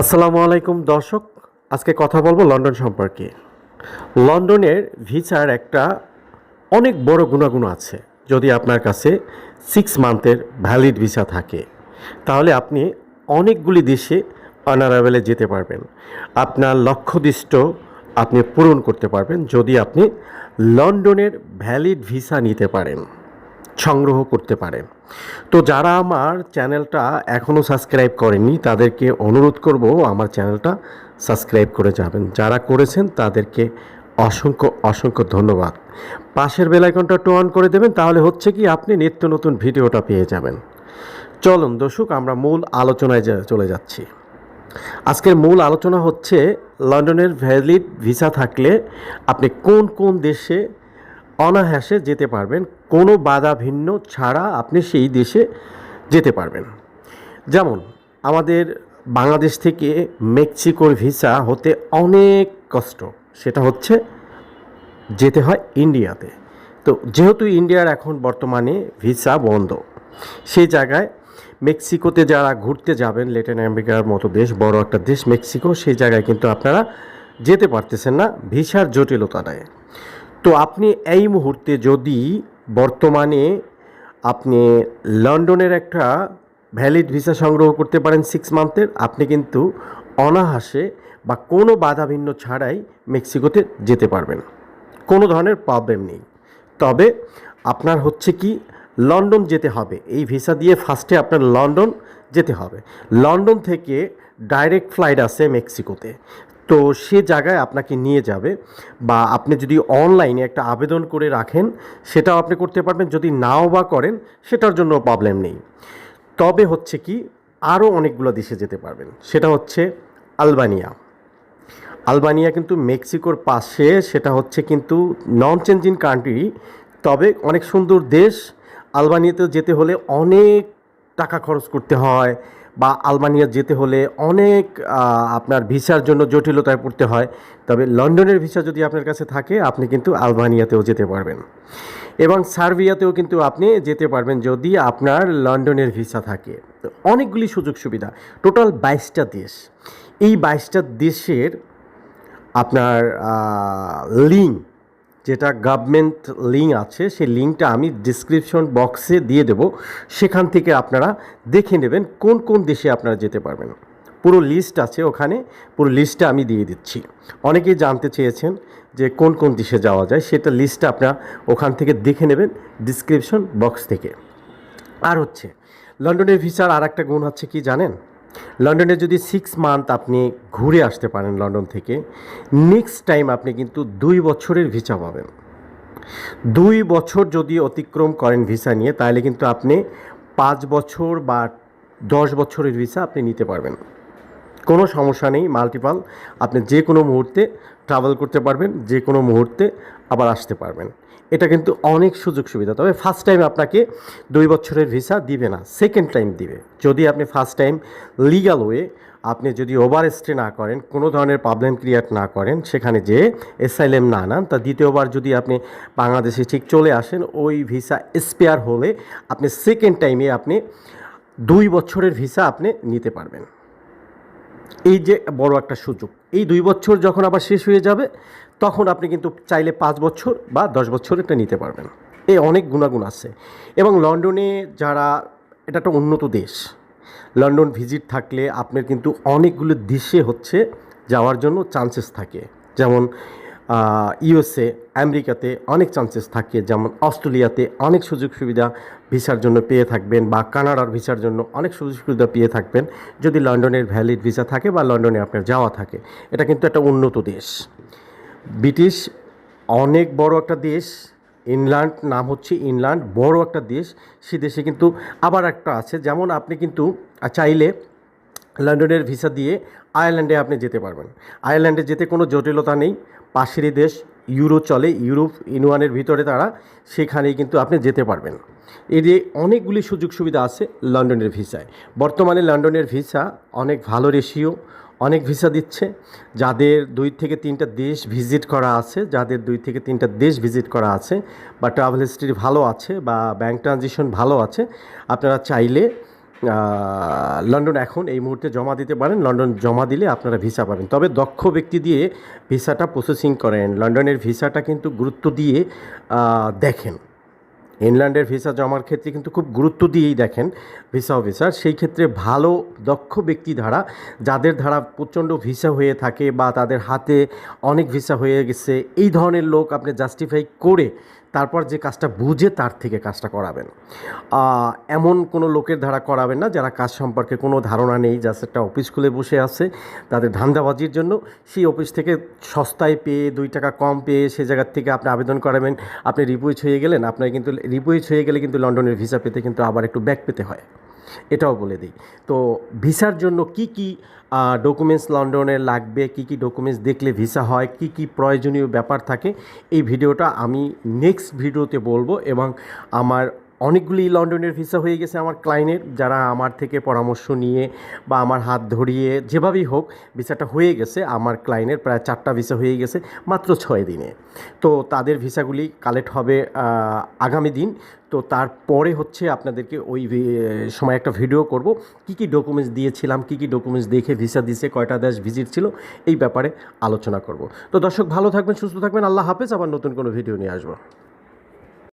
আসসালামু আলাইকুম, দর্শক। আজকে কথা বলব লন্ডন সম্পর্কে। লন্ডনের ভিসার একটা অনেক বড় গুণাগুণ আছে। যদি আপনার কাছে সিক্স মান্থের ভ্যালিড ভিসা থাকে, তাহলে আপনি অনেকগুলি দেশে অনারাবেলে যেতে পারবেন। আপনার লক্ষ্যদিষ্ট আপনি পূরণ করতে পারবেন যদি আপনি লন্ডনের ভ্যালিড ভিসা নিতে পারেন, সংগ্রহ করতে পারেন। তো যারা আমার চ্যানেলটা এখনও সাবস্ক্রাইব করেনি তাদেরকে অনুরোধ করব আমার চ্যানেলটা সাবস্ক্রাইব করে যাবেন। যারা করেছেন, তাদেরকে অসংখ্য অসংখ্য ধন্যবাদ। পাশের বেলাইকনটা টো অন করে দেবেন, তাহলে হচ্ছে কি আপনি নিত্য নতুন ভিডিওটা পেয়ে যাবেন। চলুন দর্শক, আমরা মূল আলোচনায় চলে যাচ্ছি। আজকের মূল আলোচনা হচ্ছে, লন্ডনের ভ্যালিড ভিসা থাকলে আপনি কোন কোন দেশে অনায়াসে যেতে পারবেন। কোনো বাধা ভিন্ন ছাড়া আপনি সেই দেশে যেতে পারবেন। যেমন, আমাদের বাংলাদেশ থেকে মেক্সিকোর ভিসা হতে অনেক কষ্ট। সেটা হচ্ছে যেতে হয় ইন্ডিয়াতে। তো যেহেতু ইন্ডিয়ার এখন বর্তমানে ভিসা বন্ধ, সেই জায়গায় মেক্সিকোতে যারা ঘুরতে যাবেন ল্যাটিন আমেরিকার মতো দেশ, বড় একটা দেশ মেক্সিকো, সেই জায়গায় কিন্তু আপনারা যেতে পারতেছেন না ভিসার জটিলতাটায় তো আপনি এই মুহূর্তে যদি বর্তমানে আপনি লন্ডনের একটা ভ্যালিড ভিসা সংগ্রহ করতে পারেন সিক্স মান্থের আপনি কিন্তু অনাহাসে বা কোনো বাধাভিন্ন ছাড়াই মেক্সিকোতে যেতে পারবেন। কোনো ধরনের প্রবলেম নেই। তবে আপনার হচ্ছে কি, লন্ডন যেতে হবে। এই ভিসা দিয়ে ফার্স্টে আপনার লন্ডন যেতে হবে। লন্ডন থেকে ডাইরেক্ট ফ্লাইট আছে মেক্সিকোতে। তো সে জায়গায় আপনাকে নিয়ে যাবে বা আপনি যদি অনলাইনে একটা আবেদন করে রাখেন, সেটাও আপনি করতে পারবেন, যদি নাও বা করেন, সেটার জন্য প্রবলেম নেই। তবে হচ্ছে কি আরও অনেকগুলো দেশে যেতে পারবেন। সেটা হচ্ছে আলবানিয়া। আলবানিয়া কিন্তু মেক্সিকোর পাশে, সেটা হচ্ছে কিন্তু নন চেঞ্জিং কান্ট্রি তবে অনেক সুন্দর দেশ। আলবানিয়াতে যেতে হলে অনেক টাকা খরচ করতে হয় বা আলমানিয়া যেতে হলে অনেক আপনার ভিসার জন্য জটিলতায় পড়তে হয়। তবে লন্ডনের ভিসা যদি আপনার কাছে থাকে, আপনি কিন্তু আলবানিয়াতেও যেতে পারবেন। এবং সার্বিয়াতেও কিন্তু আপনি যেতে পারবেন যদি আপনার লন্ডনের ভিসা থাকে। অনেকগুলি সুযোগ সুবিধা। টোটাল বাইশটা দেশ। এই বাইশটা দেশের আপনার লিঙ্ক যেটা গভর্নমেন্ট লিঙ্ক আছে, সেই লিঙ্কটা আমি ডিসক্রিপশন বক্সে দিয়ে দেব। সেখান থেকে আপনারা দেখে নেবেন কোন কোন দেশে আপনারা যেতে পারবেন। পুরো লিস্ট আছে ওখানে, পুরো লিস্টটা আমি দিয়ে দিচ্ছি। অনেকেই জানতে চেয়েছেন যে কোন কোন দেশে যাওয়া যায়, সেটা লিস্টটা আপনারা ওখান থেকে দেখে নেবেন ডিসক্রিপশন বক্স থেকে। আর হচ্ছে লন্ডনের ভিসার আর একটা গুণ হচ্ছে কি জানেন? লন্ডনে যদি সিক্স মান্থ আপনি ঘুরে আসতে পারেন লন্ডন থেকে নেক্সট টাইম আপনি কিন্তু দুই বছরের ভিসা পাবেন। দুই বছর যদি অতিক্রম করেন ভিসা নিয়ে, তাহলে কিন্তু আপনি পাঁচ বছর বা দশ বছরের ভিসা আপনি নিতে পারবেন। কোনো সমস্যা নেই মাল্টিপাল আপনি যে কোনো মুহূর্তে ট্রাভেল করতে পারবেন যে কোনো মুহূর্তে আবার আসতে পারবেন। এটা কিন্তু অনেক সুযোগ সুবিধা। তবে ফার্স্ট টাইম আপনাকে দুই বছরের ভিসা দিবে না সেকেন্ড টাইম দিবে। যদি আপনি ফার্স্ট টাইম লিগাল ওয়ে আপনি যদি ওভার স্টে না করেন, কোনো ধরনের প্রবলেম ক্রিয়েট না করেন, সেখানে যে এসআইএম না নেন, তা দ্বিতীয়বার যদি আপনি বাংলাদেশে ঠিক চলে আসেন, ওই ভিসা এক্সপায়ার হলে আপনি সেকেন্ড টাইমে আপনি দুই বছরের ভিসা আপনি নিতে পারবেন। এই যে বড় একটা সুযোগ, এই দুই বছর যখন আবার শেষ হয়ে যাবে, তখন আপনি কিন্তু চাইলে পাঁচ বছর বা দশ বছর এটা নিতে পারবেন। এ অনেক গুণাগুণ আছে। এবং লন্ডনে যারা, এটা একটা উন্নত দেশ, লন্ডন ভিজিট থাকলে আপনার কিন্তু অনেকগুলো দেশে হচ্ছে যাওয়ার জন্য চান্সেস থাকে। যেমন ইউএসএ, আমেরিকাতে অনেক চান্সেস থাকে, যেমন অস্ট্রেলিয়াতে অনেক সুযোগ সুবিধা ভিসার জন্য পেয়ে থাকবেন বা কানাডার ভিসার জন্য অনেক সুযোগ সুবিধা পেয়ে থাকবেন যদি লন্ডনের ভ্যালিড ভিসা থাকে বা লন্ডনে আপনার যাওয়া থাকে। এটা কিন্তু একটা উন্নত দেশ। ব্রিটিশ অনেক বড় একটা দেশ, ইংল্যান্ড নাম হচ্ছে ইংল্যান্ড, বড় একটা দেশ, সে দেশে কিন্তু আবার একটা আছে, যেমন আপনি কিন্তু চাইলে লন্ডনের ভিসা দিয়ে আয়ারল্যান্ডে আপনি যেতে পারবেন। আয়ারল্যান্ডে যেতে কোনো জটিলতা নেই পাশেরই দেশ, ইউরো চলে, ইউরোপ ইউনিয়নের ভিতরে তারা, সেখানেই কিন্তু আপনি যেতে পারবেন। এই যে অনেকগুলি সুযোগ সুবিধা আছে লন্ডনের ভিসায়। বর্তমানে লন্ডনের ভিসা অনেক ভালো রেশিও অনেক ভিসা দিচ্ছে। যাদের দুই থেকে তিনটা দেশ ভিজিট করা আছে, যাদের দুই থেকে তিনটা দেশ ভিজিট করা আছে বা ট্রাভেল হিস্ট্রি ভালো আছে বা ব্যাংক ট্রানজিশন ভালো আছে, আপনারা চাইলে লন্ডন এখন এই মুহূর্তে জমা দিতে পারেন। লন্ডন জমা দিলে আপনারা ভিসা পাবেন। তবে দক্ষ ব্যক্তি দিয়ে ভিসাটা প্রসেসিং করেন। লন্ডনের ভিসাটা কিন্তু গুরুত্ব দিয়ে দেখেন। ইংল্যান্ডের ভিসা জমার ক্ষেত্রে কিন্তু খুব গুরুত্ব দিয়েই দেখেন ভিসা অফিসার। সেই ক্ষেত্রে ভালো দক্ষ ব্যক্তি ধারা যাদের ধারা প্রচণ্ড ভিসা হয়ে থাকে বা তাদের হাতে অনেক ভিসা হয়ে গেছে, এই ধরনের লোক আপনি জাস্টিফাই করে তারপর যে কাজটা বুঝে তার থেকে কাজটা করাবেন। এমন কোনো লোকের দ্বারা করাবেন না, যারা কাজ সম্পর্কে কোনো ধারণা নেই, জাস্ট একটা অফিস খুলে বসে আছে, তাদের ধান্দাবাজির জন্য সেই অফিস থেকে সস্তায় পেয়ে, দুই টাকা কম পেয়ে সে জায়গার থেকে আপনি আবেদন করাবেন। আপনি রিপোয়েজ হয়ে গেলেন, আপনার কিন্তু রিপোয়েজ হয়ে গেলে কিন্তু লন্ডনের ভিসা পেতে কিন্তু আবার একটু ব্যাক পেতে হয়। এটাও বলে দিই। তো ভিসার জন্য কি কি ডকুমেন্টস লন্ডনে লাগবে, কি কি ডকুমেন্টস দেখলে ভিসা হয়, কি কি প্রয়োজনীয় ব্যাপার থাকে, এই ভিডিওটা আমি নেক্সট ভিডিওতে বলব এবং আমার অনেকগুলি লন্ডনের ভিসা হয়ে গেছে আমার ক্লায়েন্টের যারা আমার থেকে পরামর্শ নিয়ে বা আমার হাত ধরিয়ে যেভাবেই হোক ভিসাটা হয়ে গেছে, আমার ক্লায়েন্টের প্রায় চারটা ভিসা হয়ে গেছে মাত্র ছয় দিনে। তো তাদের ভিসাগুলি কালেক্ট হবে আগামী দিন। তো তারপরে হচ্ছে আপনাদেরকে ওই সময় একটা ভিডিও করব, কি কি ডকুমেন্টস দিয়েছিলাম, কি কি ডকুমেন্টস দেখে ভিসা দিছে, কয়টা দেশ ভিজিট ছিল, এই ব্যাপারে আলোচনা করব। তো দর্শক ভালো থাকবেন, সুস্থ থাকবেন, আল্লাহ হাফেজ, আবার নতুন কোনো ভিডিও নিয়ে আসব।